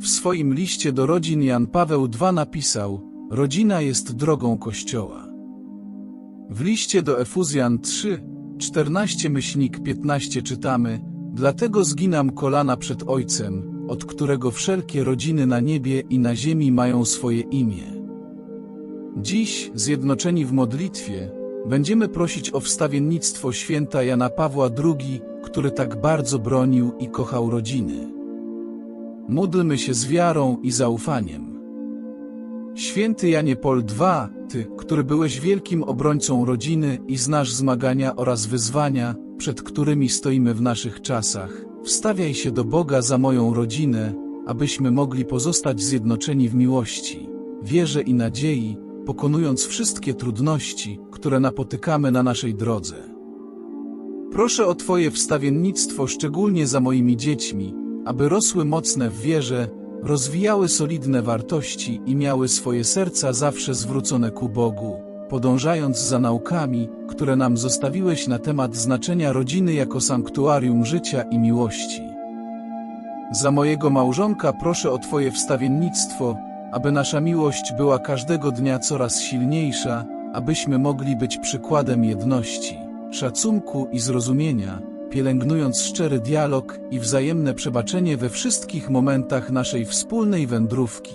W swoim liście do rodzin Jan Paweł II napisał: Rodzina jest drogą Kościoła. W liście do Efuzjan 3, 14 myślnik 15 czytamy: Dlatego zginam kolana przed Ojcem, od którego wszelkie rodziny na niebie i na ziemi mają swoje imię. Dziś, zjednoczeni w modlitwie, będziemy prosić o wstawiennictwo święta Jana Pawła II, który tak bardzo bronił i kochał rodziny. Módlmy się z wiarą i zaufaniem. Święty Janie Paul II, Ty, który byłeś wielkim obrońcą rodziny i znasz zmagania oraz wyzwania, przed którymi stoimy w naszych czasach, wstawiaj się do Boga za moją rodzinę, abyśmy mogli pozostać zjednoczeni w miłości, wierze i nadziei, pokonując wszystkie trudności, które napotykamy na naszej drodze. Proszę o Twoje wstawiennictwo szczególnie za moimi dziećmi, aby rosły mocne w wierze, rozwijały solidne wartości i miały swoje serca zawsze zwrócone ku Bogu, podążając za naukami, które nam zostawiłeś na temat znaczenia rodziny jako sanktuarium życia i miłości. Za mojego małżonka proszę o Twoje wstawiennictwo, aby nasza miłość była każdego dnia coraz silniejsza, abyśmy mogli być przykładem jedności, szacunku i zrozumienia, pielęgnując szczery dialog i wzajemne przebaczenie we wszystkich momentach naszej wspólnej wędrówki.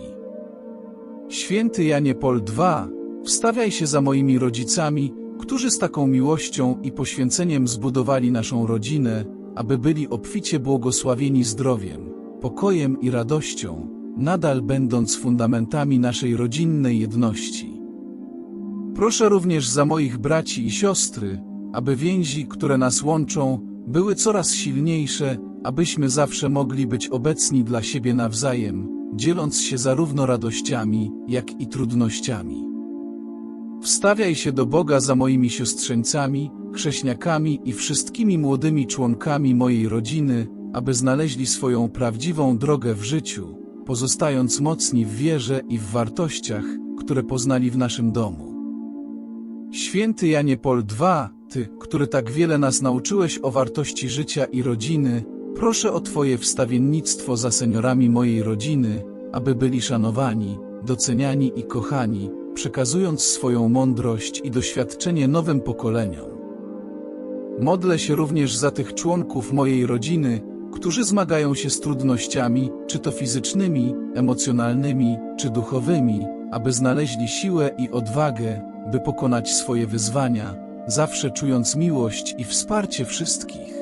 Święty Janie Paul II, wstawiaj się za moimi rodzicami, którzy z taką miłością i poświęceniem zbudowali naszą rodzinę, aby byli obficie błogosławieni zdrowiem, pokojem i radością, nadal będąc fundamentami naszej rodzinnej jedności. Proszę również za moich braci i siostry, aby więzi, które nas łączą, były coraz silniejsze, abyśmy zawsze mogli być obecni dla siebie nawzajem, dzieląc się zarówno radościami, jak i trudnościami. Wstawiaj się do Boga za moimi siostrzeńcami, chrześniakami i wszystkimi młodymi członkami mojej rodziny, aby znaleźli swoją prawdziwą drogę w życiu, pozostając mocni w wierze i w wartościach, które poznali w naszym domu. Święty Janie Paul II, Ty, który tak wiele nas nauczyłeś o wartości życia i rodziny, proszę o Twoje wstawiennictwo za seniorami mojej rodziny, aby byli szanowani, doceniani i kochani, przekazując swoją mądrość i doświadczenie nowym pokoleniom. Modlę się również za tych członków mojej rodziny, którzy zmagają się z trudnościami, czy to fizycznymi, emocjonalnymi, czy duchowymi, aby znaleźli siłę i odwagę, by pokonać swoje wyzwania, zawsze czując miłość i wsparcie wszystkich.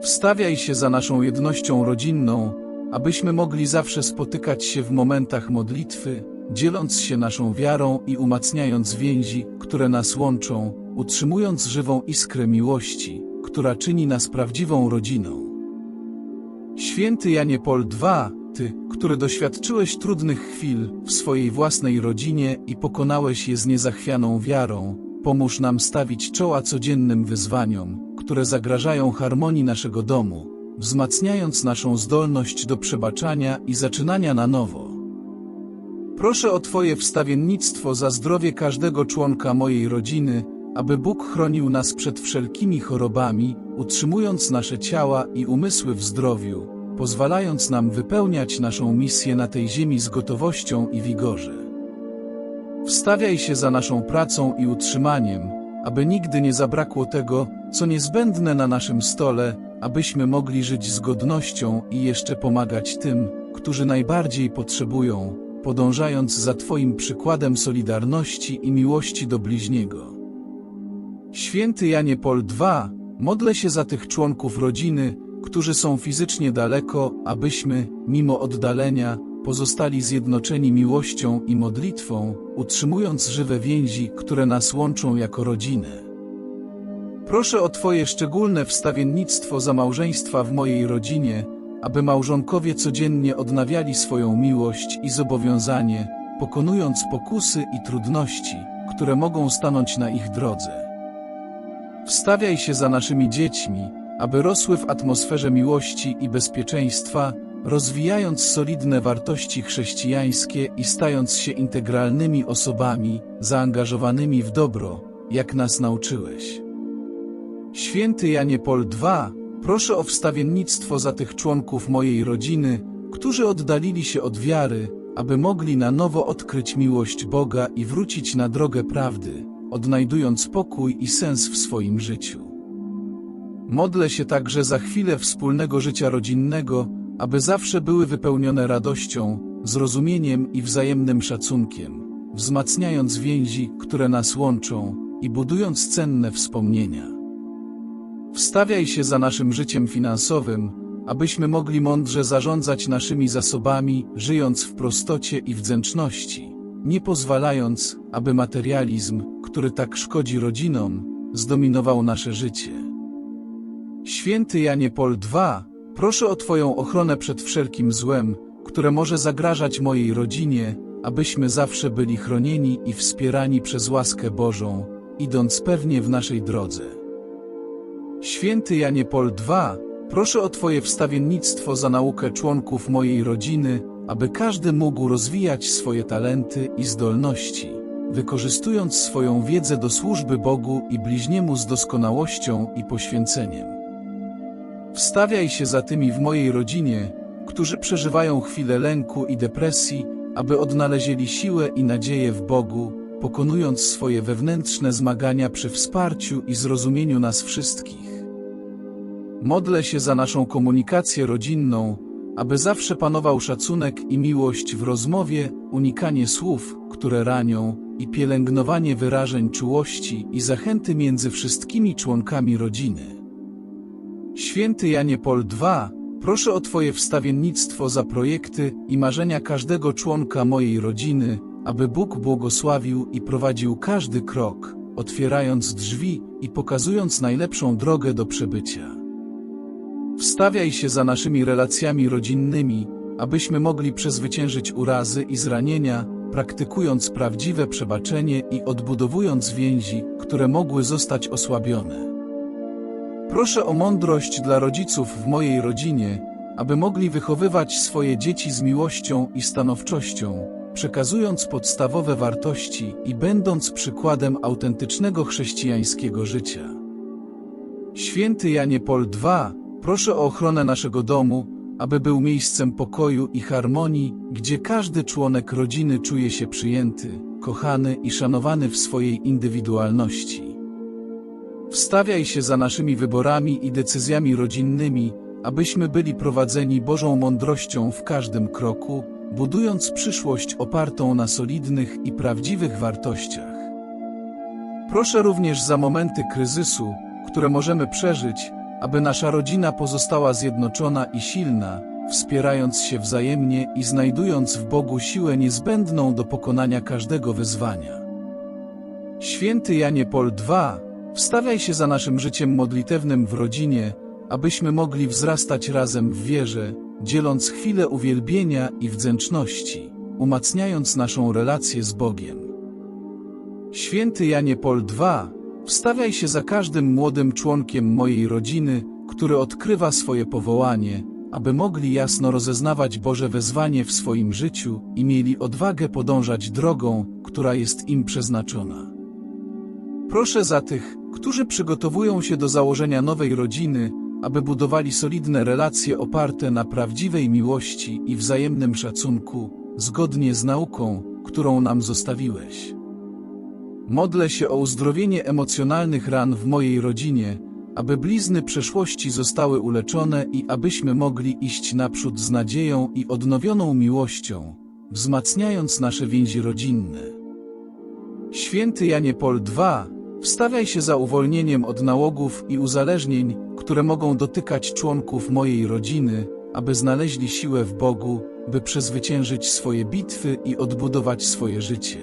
Wstawiaj się za naszą jednością rodzinną, abyśmy mogli zawsze spotykać się w momentach modlitwy, dzieląc się naszą wiarą i umacniając więzi, które nas łączą, utrzymując żywą iskrę miłości, która czyni nas prawdziwą rodziną. Święty Janie Paul II, Ty, który doświadczyłeś trudnych chwil w swojej własnej rodzinie i pokonałeś je z niezachwianą wiarą, pomóż nam stawić czoła codziennym wyzwaniom, które zagrażają harmonii naszego domu, wzmacniając naszą zdolność do przebaczania i zaczynania na nowo. Proszę o Twoje wstawiennictwo za zdrowie każdego członka mojej rodziny, aby Bóg chronił nas przed wszelkimi chorobami, utrzymując nasze ciała i umysły w zdrowiu, pozwalając nam wypełniać naszą misję na tej ziemi z gotowością i wigorze. Wstawiaj się za naszą pracą i utrzymaniem, aby nigdy nie zabrakło tego, co niezbędne na naszym stole, abyśmy mogli żyć z godnością i jeszcze pomagać tym, którzy najbardziej potrzebują, podążając za Twoim przykładem solidarności i miłości do bliźniego. Święty Janie Paul II, modlę się za tych członków rodziny, którzy są fizycznie daleko, abyśmy, mimo oddalenia, pozostali zjednoczeni miłością i modlitwą, utrzymując żywe więzi, które nas łączą jako rodzinę. Proszę o Twoje szczególne wstawiennictwo za małżeństwa w mojej rodzinie, aby małżonkowie codziennie odnawiali swoją miłość i zobowiązanie, pokonując pokusy i trudności, które mogą stanąć na ich drodze. Wstawiaj się za naszymi dziećmi, aby rosły w atmosferze miłości i bezpieczeństwa, rozwijając solidne wartości chrześcijańskie i stając się integralnymi osobami, zaangażowanymi w dobro, jak nas nauczyłeś. Święty Janie Paul II, proszę o wstawiennictwo za tych członków mojej rodziny, którzy oddalili się od wiary, aby mogli na nowo odkryć miłość Boga i wrócić na drogę prawdy, odnajdując pokój i sens w swoim życiu. Modlę się także za chwilę wspólnego życia rodzinnego, aby zawsze były wypełnione radością, zrozumieniem i wzajemnym szacunkiem, wzmacniając więzi, które nas łączą i budując cenne wspomnienia. Wstawiaj się za naszym życiem finansowym, abyśmy mogli mądrze zarządzać naszymi zasobami, żyjąc w prostocie i wdzięczności, nie pozwalając, aby materializm, który tak szkodzi rodzinom, zdominował nasze życie. Święty Janie Pol II, proszę o Twoją ochronę przed wszelkim złem, które może zagrażać mojej rodzinie, abyśmy zawsze byli chronieni i wspierani przez łaskę Bożą, idąc pewnie w naszej drodze. Święty Janie Pol II, proszę o Twoje wstawiennictwo za naukę członków mojej rodziny, aby każdy mógł rozwijać swoje talenty i zdolności, wykorzystując swoją wiedzę do służby Bogu i bliźniemu z doskonałością i poświęceniem. Wstawiaj się za tymi w mojej rodzinie, którzy przeżywają chwile lęku i depresji, aby odnaleźli siłę i nadzieję w Bogu, pokonując swoje wewnętrzne zmagania przy wsparciu i zrozumieniu nas wszystkich. Modlę się za naszą komunikację rodzinną, aby zawsze panował szacunek i miłość w rozmowie, unikanie słów, które ranią, i pielęgnowanie wyrażeń czułości i zachęty między wszystkimi członkami rodziny. Święty Janie Pol II, proszę o Twoje wstawiennictwo za projekty i marzenia każdego członka mojej rodziny, aby Bóg błogosławił i prowadził każdy krok, otwierając drzwi i pokazując najlepszą drogę do przebycia. Wstawiaj się za naszymi relacjami rodzinnymi, abyśmy mogli przezwyciężyć urazy i zranienia, praktykując prawdziwe przebaczenie i odbudowując więzi, które mogły zostać osłabione. Proszę o mądrość dla rodziców w mojej rodzinie, aby mogli wychowywać swoje dzieci z miłością i stanowczością, przekazując podstawowe wartości i będąc przykładem autentycznego chrześcijańskiego życia. Święty Janie Pol II, proszę o ochronę naszego domu, aby był miejscem pokoju i harmonii, gdzie każdy członek rodziny czuje się przyjęty, kochany i szanowany w swojej indywidualności. Wstawiaj się za naszymi wyborami i decyzjami rodzinnymi, abyśmy byli prowadzeni Bożą mądrością w każdym kroku, budując przyszłość opartą na solidnych i prawdziwych wartościach. Proszę również za momenty kryzysu, które możemy przeżyć, aby nasza rodzina pozostała zjednoczona i silna, wspierając się wzajemnie i znajdując w Bogu siłę niezbędną do pokonania każdego wyzwania. Święty Janie Pol II, wstawiaj się za naszym życiem modlitewnym w rodzinie, abyśmy mogli wzrastać razem w wierze, dzieląc chwilę uwielbienia i wdzięczności, umacniając naszą relację z Bogiem. Święty Janie Pol II, wstawiaj się za każdym młodym członkiem mojej rodziny, który odkrywa swoje powołanie, aby mogli jasno rozeznawać Boże wezwanie w swoim życiu i mieli odwagę podążać drogą, która jest im przeznaczona. Proszę za tych, którzy przygotowują się do założenia nowej rodziny, aby budowali solidne relacje oparte na prawdziwej miłości i wzajemnym szacunku, zgodnie z nauką, którą nam zostawiłeś. Modlę się o uzdrowienie emocjonalnych ran w mojej rodzinie, aby blizny przeszłości zostały uleczone i abyśmy mogli iść naprzód z nadzieją i odnowioną miłością, wzmacniając nasze więzi rodzinne. Święty Janie Pol II, wstawiaj się za uwolnieniem od nałogów i uzależnień, które mogą dotykać członków mojej rodziny, aby znaleźli siłę w Bogu, by przezwyciężyć swoje bitwy i odbudować swoje życie.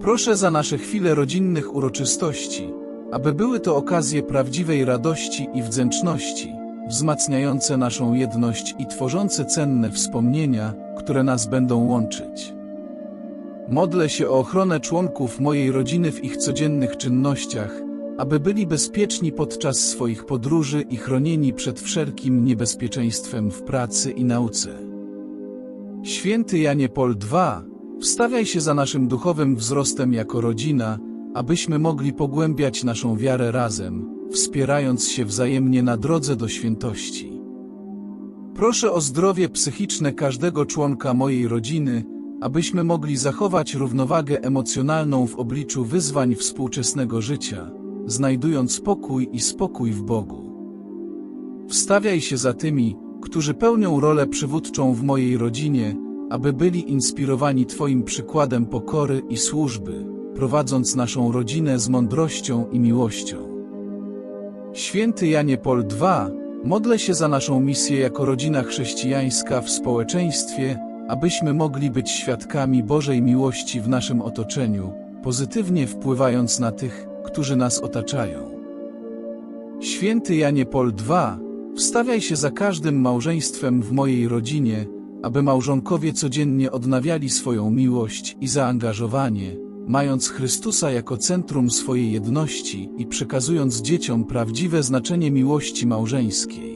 Proszę za nasze chwile rodzinnych uroczystości, aby były to okazje prawdziwej radości i wdzięczności, wzmacniające naszą jedność i tworzące cenne wspomnienia, które nas będą łączyć. Modlę się o ochronę członków mojej rodziny w ich codziennych czynnościach, aby byli bezpieczni podczas swoich podróży i chronieni przed wszelkim niebezpieczeństwem w pracy i nauce. Święty Janie Pol II, wstawiaj się za naszym duchowym wzrostem jako rodzina, abyśmy mogli pogłębiać naszą wiarę razem, wspierając się wzajemnie na drodze do świętości. Proszę o zdrowie psychiczne każdego członka mojej rodziny, abyśmy mogli zachować równowagę emocjonalną w obliczu wyzwań współczesnego życia, znajdując spokój i spokój w Bogu. Wstawiaj się za tymi, którzy pełnią rolę przywódczą w mojej rodzinie, aby byli inspirowani Twoim przykładem pokory i służby, prowadząc naszą rodzinę z mądrością i miłością. Święty Janie Pol II, modlę się za naszą misję jako rodzina chrześcijańska w społeczeństwie, abyśmy mogli być świadkami Bożej miłości w naszym otoczeniu, pozytywnie wpływając na tych, którzy nas otaczają. Święty Janie Pol II, wstawiaj się za każdym małżeństwem w mojej rodzinie, aby małżonkowie codziennie odnawiali swoją miłość i zaangażowanie, mając Chrystusa jako centrum swojej jedności i przekazując dzieciom prawdziwe znaczenie miłości małżeńskiej.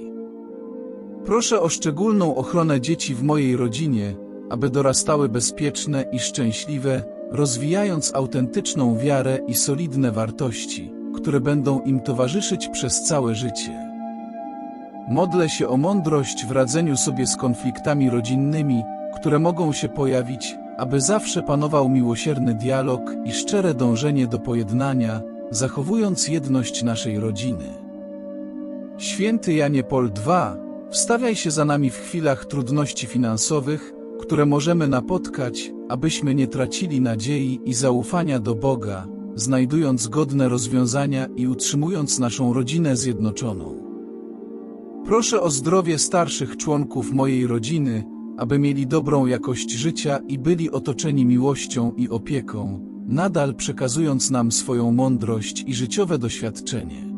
Proszę o szczególną ochronę dzieci w mojej rodzinie, aby dorastały bezpieczne i szczęśliwe, rozwijając autentyczną wiarę i solidne wartości, które będą im towarzyszyć przez całe życie. Modlę się o mądrość w radzeniu sobie z konfliktami rodzinnymi, które mogą się pojawić, aby zawsze panował miłosierny dialog i szczere dążenie do pojednania, zachowując jedność naszej rodziny. Święty Janie Pol II, wstawiaj się za nami w chwilach trudności finansowych, które możemy napotkać, abyśmy nie tracili nadziei i zaufania do Boga, znajdując godne rozwiązania i utrzymując naszą rodzinę zjednoczoną. Proszę o zdrowie starszych członków mojej rodziny, aby mieli dobrą jakość życia i byli otoczeni miłością i opieką, nadal przekazując nam swoją mądrość i życiowe doświadczenie.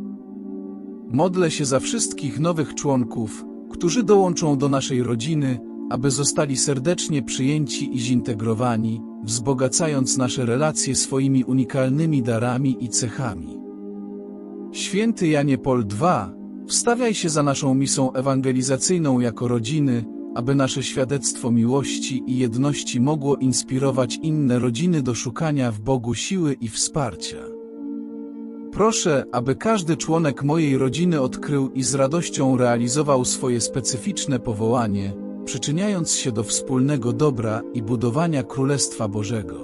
Modlę się za wszystkich nowych członków, którzy dołączą do naszej rodziny, aby zostali serdecznie przyjęci i zintegrowani, wzbogacając nasze relacje swoimi unikalnymi darami i cechami. Święty Janie Pol II, wstawiaj się za naszą misją ewangelizacyjną jako rodziny, aby nasze świadectwo miłości i jedności mogło inspirować inne rodziny do szukania w Bogu siły i wsparcia. Proszę, aby każdy członek mojej rodziny odkrył i z radością realizował swoje specyficzne powołanie, przyczyniając się do wspólnego dobra i budowania Królestwa Bożego.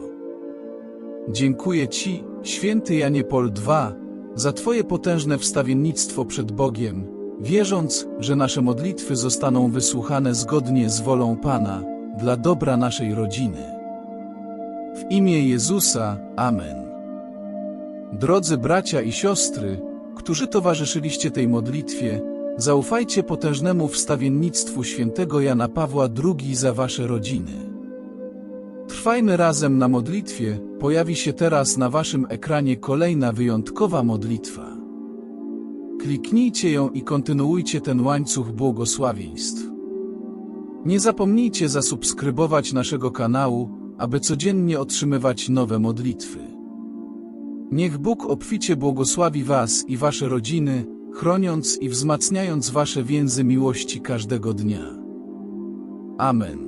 Dziękuję Ci, święty Janie Pol II, za Twoje potężne wstawiennictwo przed Bogiem, wierząc, że nasze modlitwy zostaną wysłuchane zgodnie z wolą Pana, dla dobra naszej rodziny. W imię Jezusa, Amen. Drodzy bracia i siostry, którzy towarzyszyliście tej modlitwie, zaufajcie potężnemu wstawiennictwu świętego Jana Pawła II za wasze rodziny. Trwajmy razem na modlitwie, pojawi się teraz na waszym ekranie kolejna wyjątkowa modlitwa. Kliknijcie ją i kontynuujcie ten łańcuch błogosławieństw. Nie zapomnijcie zasubskrybować naszego kanału, aby codziennie otrzymywać nowe modlitwy. Niech Bóg obficie błogosławi Was i Wasze rodziny, chroniąc i wzmacniając Wasze więzy miłości każdego dnia. Amen.